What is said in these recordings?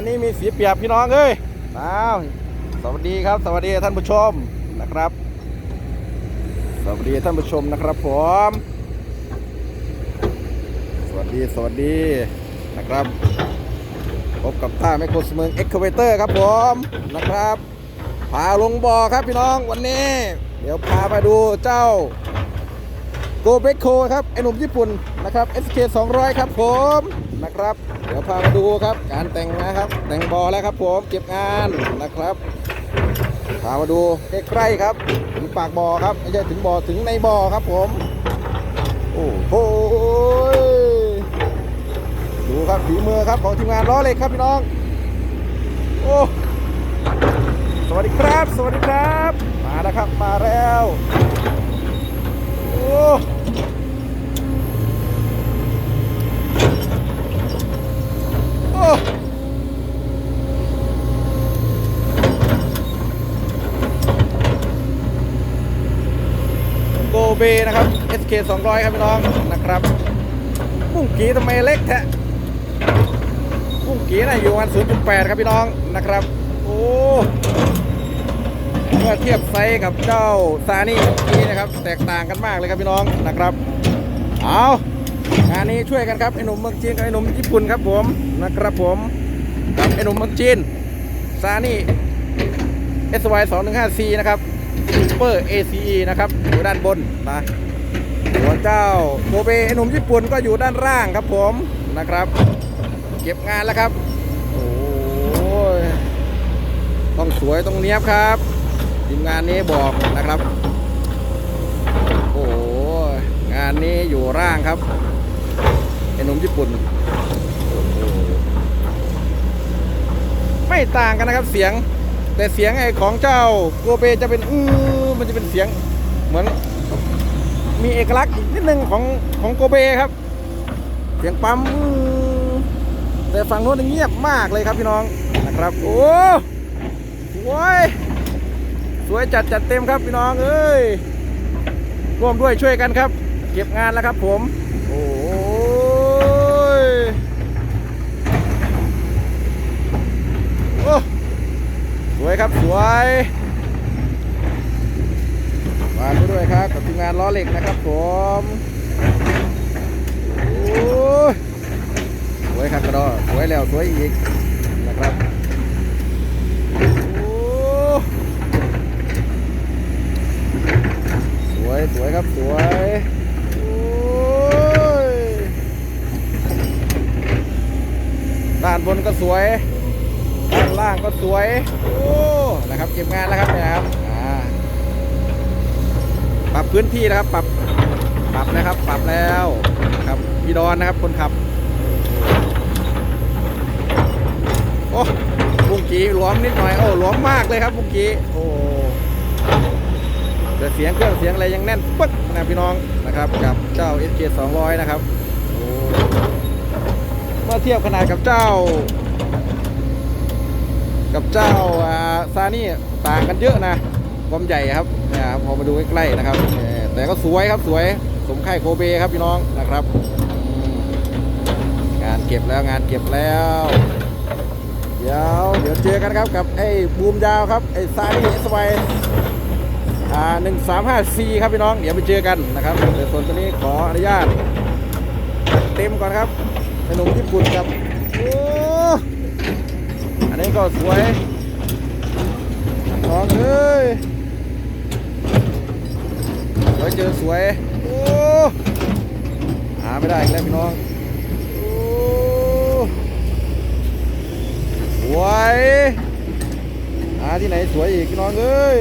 านนี้มีเสียเปรียบพี่น้องเอ้ยอ้าวสวัสดีครับ สวัสดีท่านผู้ชมนะครับ สวัสดีท่านผู้ชมนะครับผม สวัสดีสวัสดีนะครับ พบกับท่าไมโครสเมืองเอ็กคาเวเตอร์ครับผมนะครับ พาลงบ่อครับพี่น้องวันนี้ เดี๋ยวพามาดูเจ้าโกเบโคครับไอหนุ่มญี่ปุ่นนะครับ SK 200 ครับผม นะครับ เดี๋ยวพามาดูครับ การแต่งนะครับ แต่งบ่อแล้วครับผมเก็บงานนะครับพามาดูใกล้ๆครับถึงปากบ่อครับไม่ใช่ถึงบ่อถึงในบ่อครับผมโอ้โหดูครับฝีมือครับของทีมงานล้อเหล็กครับพี่น้องโอ้สวัสดีครับ สวัสดีครับ มาแล้วครับมาแล้วโอ้ โกเบนะครับ SK 200 ครับพี่น้องนะครับกุ้งกีทำไมเล็กแท้กุ้งกีน่ะอยู่ประมาณ0.8 ครับพี่น้องนะครับ โอ้เมื่อเทียบไซส์กับเจ้าซานี่เมื่อกี้นะครับ แตกต่างกันมากเลยครับพี่น้องนะครับ เอาานนี้ช่วยกันครับไอ้หนุ่มเมืองจีนกับไอ้หนุ่มญี่ปุ่นครับผมนะครับผมกับไอ้หนุ่มเมืองจีนซานี่ SY 2 1 5 C นะครับ Super ACE นะครับอยู่ด้านบนนะส่วนเจ้าโกเบไอ้หนุ่มญี่ปุ่นก็อยู่ด้านล่างครับผมนะครับ เก็บงานแล้วครับโอ้ยต้องสวยต้องเนี้ยบครับทีมงานนี้บอกนะครับ โอ้ยงานนี้อยู่ร่างครับ นุ่มญี่ปุ่น ไม่ต่างกันนะครับเสียง แต่เสียงไอ้ของเจ้าโกเบจะเป็นอื้อมันจะเป็นเสียงเหมือน มีเอกลักษณ์อีกนิดนึงของของโกเบครับ เสียงปั๊มแต่ฝั่งโน้นเงียบมากเลยครับพี่น้องนะครับ โอ้สวยสวยจัดจัดเต็มครับพี่น้องเอ้ยร่วมด้วยช่วยกันครับ เก็บงานแล้วครับผม โอ้ย โอ้สวยครับสวยฝาด้วยครับกับทีมงานล้อเหล็กนะครับผมโอ้ยสวยครับกระดอสวยแล้วสวยอีกนะครับโอ้สวยสวยครับสวยโอ้ยด้านบนก็สวย ล่างก็สวย โอ้ นะครับ เก็บงานแล้วครับนี่ยครับปรับพื้นที่นะครับ ปรับ ปรับนะครับ ปรับแล้วครับพี่ดอนนะครับ คนขับ โอ้บุ้งกีหลวมนิดหน่อย โอ้หลวมมากเลยครับบุ้งกี้โอ้แต่เสียงเครื่องเสียงอะไรยังแน่นปึ๊กนะพี่น้องนะครับ กับเจ้า SK 200 นะครับเมื่อเทียบขนาดกับเจ้า กับเจ้าซานี่ต่างกันเยอะนะความใหญ่ครับเนี่ยพอมาดูใกล้ๆนะครับ แต่ก็สวยครับสวยสมค่ายโคเบครับพี่น้องนะครับ งานเก็บแล้วงานเก็บแล้วเดี๋ยวเดี๋ยวเจอกันครับกับไอ้บูมยาวครับไอ้ซานี่สไวอ่าหนึ่งสามห้าซีครับพี่น้องเดี๋ยวไปเจอกันนะครับเดี๋ยวส่วนตัวนี้ขออนุญาตเต็มก่อนครับไอ้หนุ่มญี่ปุ่นครับ นี้ก็สวยน้องเอ้ยสวยเจอสวย โอ้หาไม่ได้แล้วพี่น้องโอ้สวย หาที่ไหนสวยอีกพี่น้องเอ้ย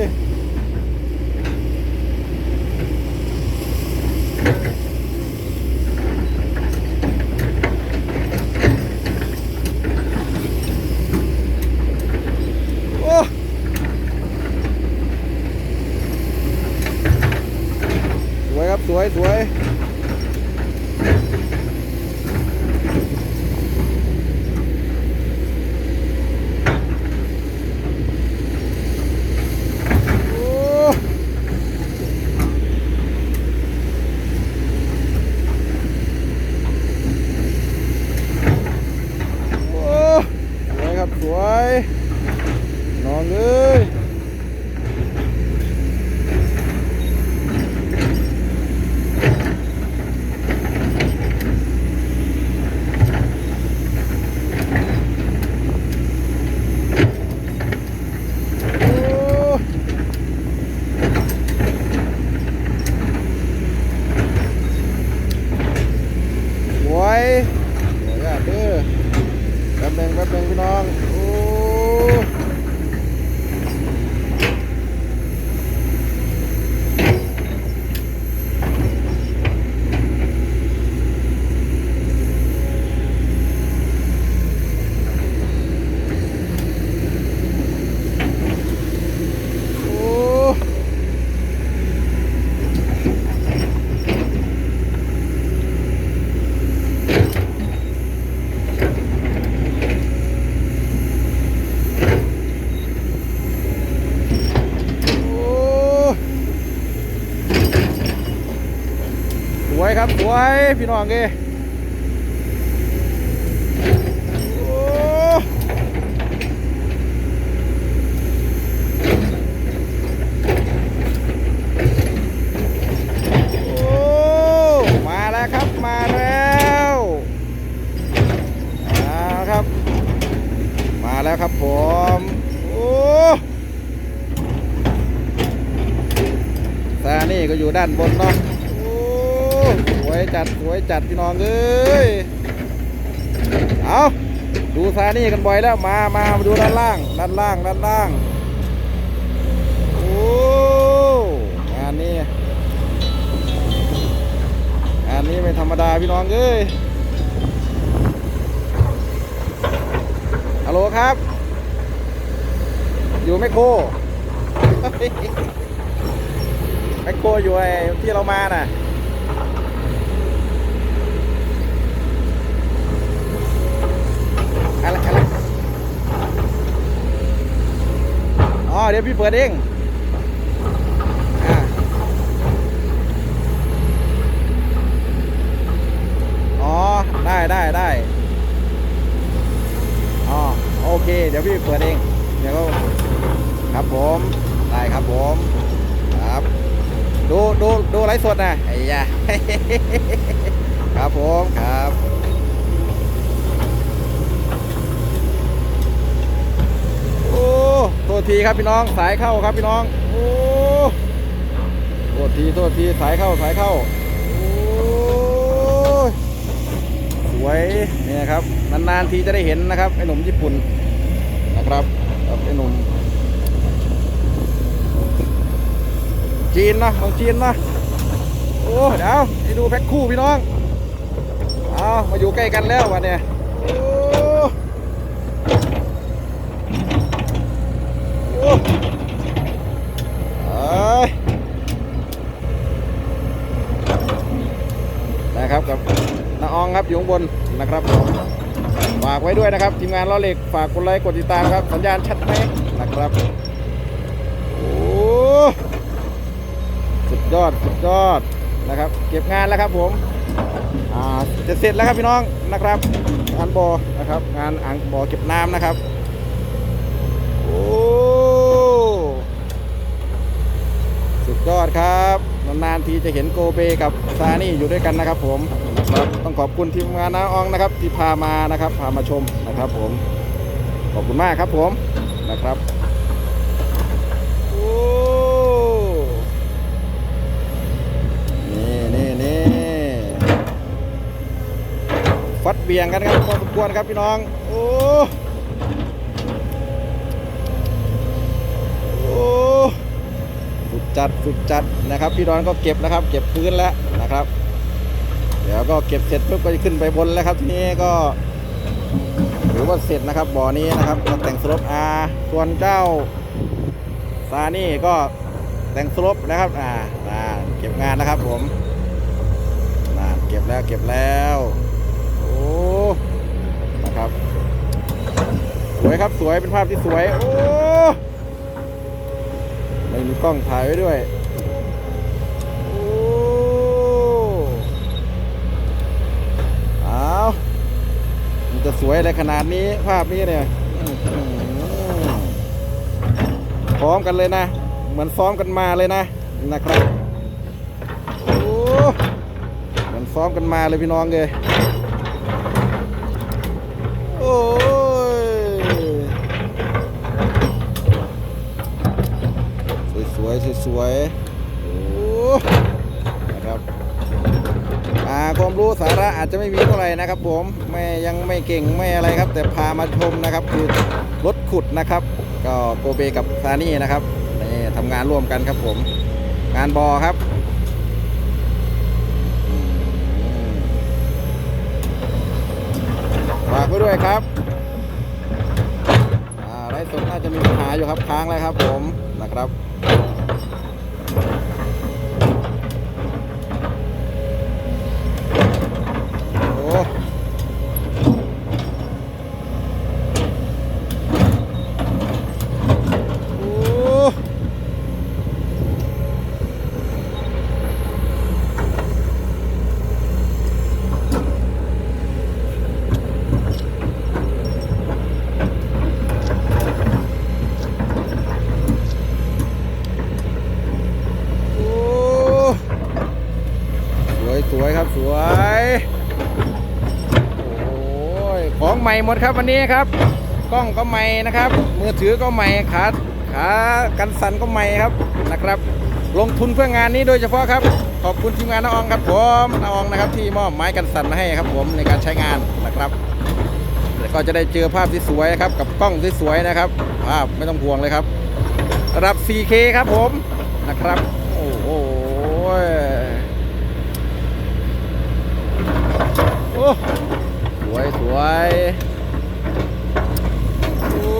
วยครับสวยพี่น้องเอ้ยโอ้มาแล้วครับมาแล้วมาครับมาแล้วครับผม โอ้ซานี่ก็อยู่ด้านบนเนาะโอ้ สวยจัดสวยจัดพี่น้องเอ้ยเอาดูซานี่กันบ่อยแล้วมามามาดูด้านล่าง ด้านล่าง ด้านล่างโอ้งานนี้งานนี้ไม่ธรรมดาพี่น้องเอ้ยฮัลโหลครับ อยู่ไมคโครไมคโครอยู่ไอ้ที่เรามาน่ะ อะไรอะไรอ๋อเดี๋ยวพี่เปิดเองอ๋อได้ได้ได้อ๋อโอเค เดี๋ยวพี่เปิดเอง เดี๋ยวก็ครับผมได้ครับผมครับดูดูดูไลฟ์สดนะไอ้ยาครับผมครับ โอ้โทีครับพี่น้องสายเข้าครับพี่น้องโอ้โทษทีโทษทีสายเข้าสายเข้าโอ้สวยเนี่ยครับนานๆทีจะได้เห็นนะครับไอ้หนุ่มญี่ปุ่นนะครับไอ้หนุ่มจีนนะของจีนนะโอ้เดี๋ยวให้ดูแพ็คคู่พี่น้องเอามาอยู่ใกล้กันแล้ววันเนี้ยโอ้ โอ้เอ้ยนะครับกับน้าอองครับอยู่ข้างบนนะครับฝากไว้ด้วยนะครับ ทีมงานล้อเหล็กฝากกดไลค์กดติดตามครับ สัญญาณชัดไหมนะครับโอ้สุดยอดสุดยอดนะครับ เก็บงานแล้วครับผมอ่าจะเสร็จแล้วครับพี่น้องนะครับงานบ่อนะครับ งานอ่างบ่อเก็บน้ำนะครับ โอ้ สุด ยอดครับ นานๆทีจะเห็นโกเบกับซานี่อยู่ด้วยกันนะครับ ผมครับต้องขอบคุณทีมงานน้าอองนะครับ ที่พามานะครับ พามาชมนะครับ ผมขอบคุณมากครับผมนะครับโอ้นี่นี่นี่ฟัดเบียงกันครับพอสมควรครับพี่น้อง โอ้โอ้ จัดสุดจัดนะครับพี่ดอนก็เก็บนะครับ เก็บพื้นแล้วนะครับ เดี๋ยวก็เก็บเสร็จปุ๊บก็จะขึ้นไปบนแล้วครับทีนี้ก็ถือว่าเสร็จนะครับบ่อนี้นะครับก็แต่งสลบอาส่วนเจ้าซานี่ก็แต่งสลบนะครับอ่าอ่าเก็บงานนะครับผมน่าเก็บแล้วเก็บแล้วโอ้นะครับ สวยครับสวยเป็นภาพที่สวยโอ้ มีกล้องถ่ายไว้ด้วยโอ้เอามันจะสวยอะไรขนาดนี้ภาพนี้เนี่ยพร้อมกันเลยนะ เหมือนซ้อมกันมาเลยนะนะครับโอ้เหมือนซ้อมกันมาเลยพี่น้องเลยโอ้ยส วยสวยๆนะครับความรู้สาระอาจจะไม่มีเท่าไหร่นะครับผมไม่ยังไม่เก่งไม่อะไรครับ แต่พามาชมนะครับคือรถขุดนะครับ ก็โกเบกับซานี่นะครับนี่ทำงานร่วมกันครับผม งานบอครับฝากไว้ด้วยครับอ่าไลฟ์สดน่าจะมีปัญหาอยู่ครับค้างแล้วครับผมนะครับ โอ้โอ้โอ้ส วยสวยครับสวย โอ้ยของใหม่หมดครับวันนี้ครับ กล้องก็ใหม่นะครับ มือถือก็ใหม่ขาขากันสั่นก็ใหม่ครับนะครับ ลงทุนเพื่องานนี้โดยเฉพาะครับ ขอบคุณทีมงานน้าอองครับผมน้าอองนะครับที่มอบไม้กันสั่นมาให้ครับ ผมในการใช้งานนะครับแล้วก็จะได้เจอภาพที่สวยครับกับกล้องที่สวยนะครับภาพไม่ต้องห่วงเลยครับระดับ 4K ครับผมนะครับ โอ้โหโอ้สวยสวยโอ้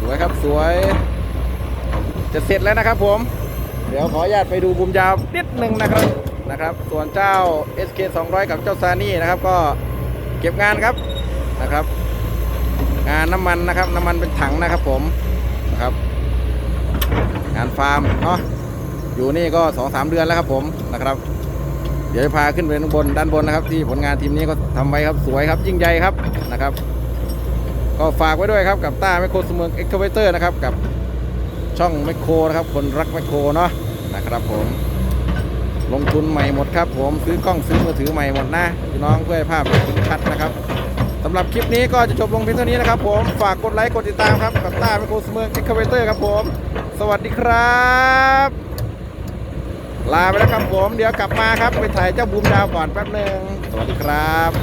สวยครับสวย จะเสร็จแล้วนะครับผม เดี๋ยวขออนุญาตไปดูบุมยาวนิดหนึ่งนะครับนะครับ ส่วนเจ้า SK 200 กับเจ้าซานี่นะครับ ก็เก็บงานครับนะครับ งานน้ำมันนะครับ น้ำมันเป็นถังนะครับผมนะครับ งานฟาร์มเนาะอยู่นี่ก็2-3เดือนแล้วครับผมนะครับ เดี๋ยวจะพาขึ้นไปข้างบนด้านบนนะครับ ที่ผลงานทีมนี้ก็ทำไว้ครับสวยครับ ยิ่งใหญ่ครับนะครับ ก็ฝากไว้ด้วยครับกับต้าแมคโครสเมืองเอ็กคาเวเตอร์นะครับกับช่องแมคโครนะครับ คนรักแมคโครเนาะนะครับผม ลงทุนใหม่หมดครับ ผมซื้อกล้องซื้อมือถือใหม่หมดนะพี่น้องเพื่อให้ภาพคมชัดนะครับสำหรับคลิปนี้ก็จะจบลงเพียงเท่านี้นะครับ ผมฝากกดไลค์กดติดตามครับกับต้าแมคโครสเมืองเอ็กคาเวเตอร์ครับผม สวัสดีครับ ลาไปแล้วครับผม เดี๋ยวกลับมาครับ ไปถ่ายเจ้าบูมดาวก่อนแป๊บหนึ่งสวัสดีครับ